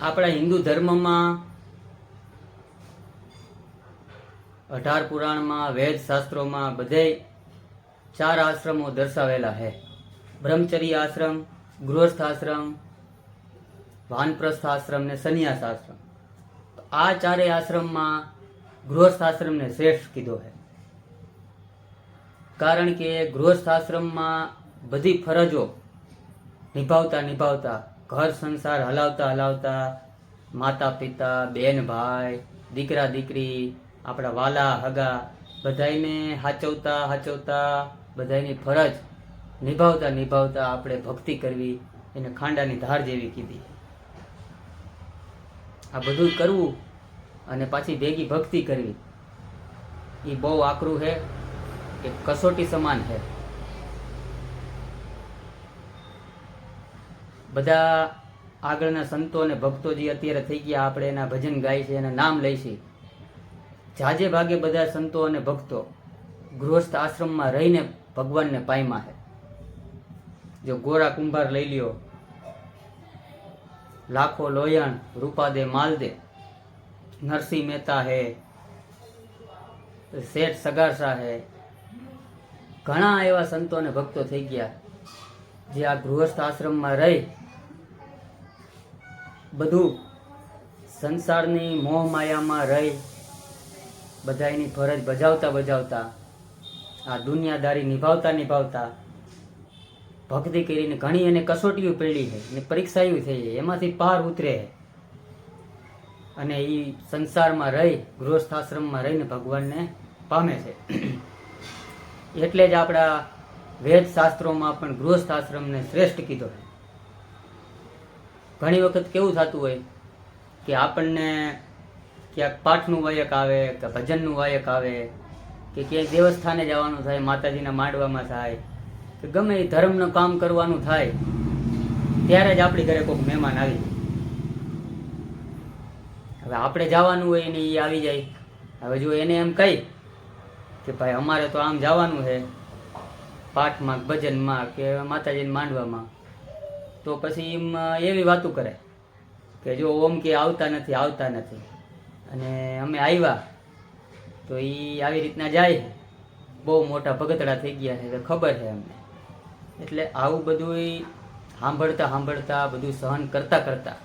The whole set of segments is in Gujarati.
આપણા હિન્દુ ધર્મમાં અઢાર પુરાણમાં, વેદ શાસ્ત્રોમાં બધે ચાર આશ્રમો દર્શાવેલા છે બ્રહ્મચર્ય આશ્રમ, ગૃહસ્થ આશ્રમ, વાનપ્રસ્થ આશ્રમ ને સંન્યાસ આશ્રમ. આ ચારેય આશ્રમમાં ગૃહસ્થ આશ્રમને શ્રેષ્ઠ કીધો છે કારણ કે ગૃહસ્થ આશ્રમમાં બધી ફરજો નિભાવતા નિભાવતા ઘર સંસાર હલાવતા હલાવતા માતા પિતા બેન, ભાઈ, દીકરા, દીકરી, આપણા વાલા, હગા, બધાયને હાચવતા હાચવતા, બધાયની ફરજ નિભાવતા નિભાવતા આપણે ભક્તિ કરવી, એને ખાંડાની ધાર જેવી કીધી. આ બધું કરવું અને પાછી ભેગી ભક્તિ કરવી એ બહુ આકરું છે એ કસોટી સમાન છે. બધા આગળના સંતો અને ભક્તો જે અત્યારે થઈ ગયા, આપણે એના ભજન ગાય છે, એના નામ લઈશી જાજે ભાગે બધા સંતો અને ભક્તો ગૃહસ્થ આશ્રમમાં રહીને ભગવાનને પાયમાં છે જો ગોરા કુંભાર લઈ લ્યો, લાખો લોયણ રૂપાદે માલદે નરસિંહ મહેતા હે, શેઠ સગારસા હે, ઘણા એવા સંતો અને ભક્તો થઈ ગયા. જે આ ગૃહસ્થ આશ્રમમાં રહી, બધું સંસારની મોહ માયામાં રહી, બધાયની ફરજ બજાવતા બજાવતા, આ દુનિયાદારી નિભાવતા નિભાવતા, ભક્તિ કરીને ઘણી એને કસોટીઓ પડી છે ને પરીક્ષાયું થઈ છે. એમાંથી પાર ઉતરે છે. અને એ સંસારમાં રહી, ગૃહસ્થ આશ્રમમાં રહીને ભગવાનને પામે છે. એટલે જ આપણા વેદ શાસ્ત્રોમાં પણ ગૃહસ્થ આશ્રમને શ્રેષ્ઠ કીધો છે. ઘણી વખત કેવું થતું હોય કે આપણને ક્યાંક પાઠનું વાયક આવે કે ભજનનું વાયક આવે કે ક્યાંય દેવસ્થાને જવાનું થાય, માતાજીના માંડવામાં થાય, કે ગમે એ ધર્મનું કામ કરવાનું થાય, ત્યારે જ આપણી ઘરે કોઈક મહેમાન આવી હવે આપણે જવાનું હોય ને એ આવી જાય. હવે જો એને એમ કહી કે ભાઈ અમારે તો આમ જવાનું છે પાઠમાં, ભજનમાં કે માતાજીને માંડવામાં. તો પછી એમ એવી વાતો કરે કે જો ઓમ કે આવતા નથી આવતા નથી. અને અમે આવ્યા તો એ આવી રીતના જાય. બહુ મોટા ભગતડા થઈ ગયા છે, એટલે ખબર છે અમને. એટલે આવું બધું સાંભળતા સાંભળતા બધું સહન કરતા કરતાં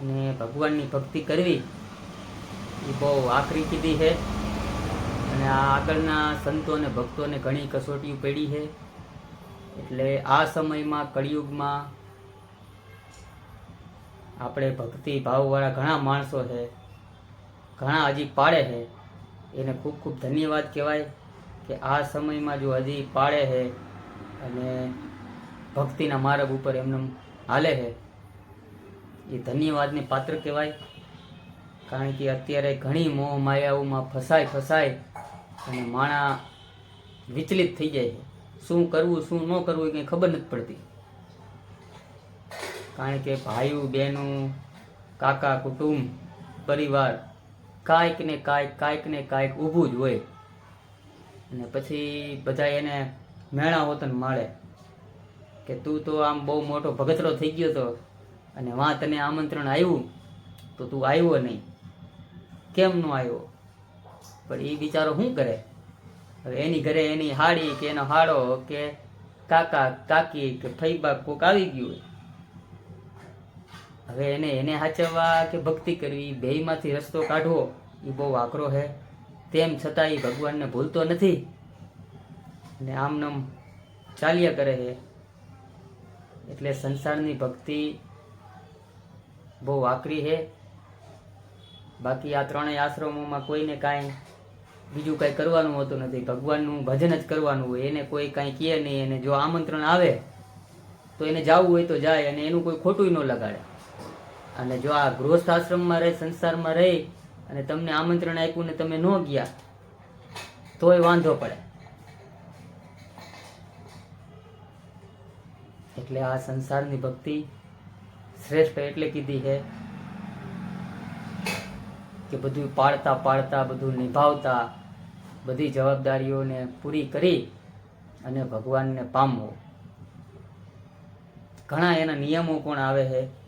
અને ભગવાનની ભક્તિ કરવી એ બહુ આખરી કીધી છે. આગળના સંતો અને ભક્તોને ઘણી કસોટીઓ પડી છે. એટલે આ સમયમાં કળિયુગમાં આપણે ભક્તિ ભાવવાળા ઘણા માણસો છે. ઘણા હજી પાડે છે. એને ખૂબ ખૂબ ધન્યવાદ કહેવાય કે આ સમયમાં જો હજી પાળે છે અને ભક્તિના માર્ગ ઉપર એમને હાલે છે. એ ધન્યવાદને પાત્ર કહેવાય. કારણ કે અત્યારે ઘણી મોહ માયાઓમાં ફસાય ફસાય અને માણા વિચલિત થઈ જાય છે. શું કરવું, શું ન કરવું એ કંઈ ખબર નથી પડતી. કારણ કે ભાઈઓ, બહેનો, કાકા, કુટુંબ, પરિવાર કાંઈક ને કાંઈક કાંઈક ને કાંઈક ઊભું જ હોય. અને પછી બધા એને મેળા વતન માળે કે તું તો આમ બહુ મોટો ભગતરો થઈ ગયો તો અને વાં તને આમંત્રણ આવ્યું તો તું આવ્યો નહીં. કેમ ન આવ્યો પણ એ બિચારો શું કરે? હવે એની ઘરે એની હાડી કે એનો હાડો કે કાકા, કાકી કે ફૈબા કોક આવી ગયું હોય. હવે એને એને સાચવવા કે ભક્તિ કરવી, બેયમાંથી રસ્તો કાઢવો એ બહુ આકરો છે તેમ છતાં એ ભગવાનને ભૂલતો નથી. અને આમનામ ચાલ્યા કરે છે એટલે સંસારની ભક્તિ બહુ આકરી છે બાકી આ ત્રણેય આશ્રમોમાં કોઈને કાંઈ બીજું કાંઈ કરવાનું હોતું નથી. ભગવાનનું ભજન જ કરવાનું હોય. એને કોઈ કાંઈ કહે નહીં. એને જો આમંત્રણ આવે, તો એને જવું હોય તો જાય અને એનું કોઈ ખોટું ન લગાડે. અને જો આ ગૃહસ્થ આશ્રમમાં રહી, સંસારમાં રહી અને તમને આમંત્રણ આપ્યું ને તમે ન ગયા, તોય વાંધો પડે. એટલે આ સંસારની ભક્તિ શ્રેષ્ઠ એટલે કીધી છે કે બધું પાળતા પાળતા, બધું નિભાવતા બધી જવાબદારીઓને પૂરી કરી અને ભગવાનને પામવો. ઘણા એના નિયમો પણ આવે છે.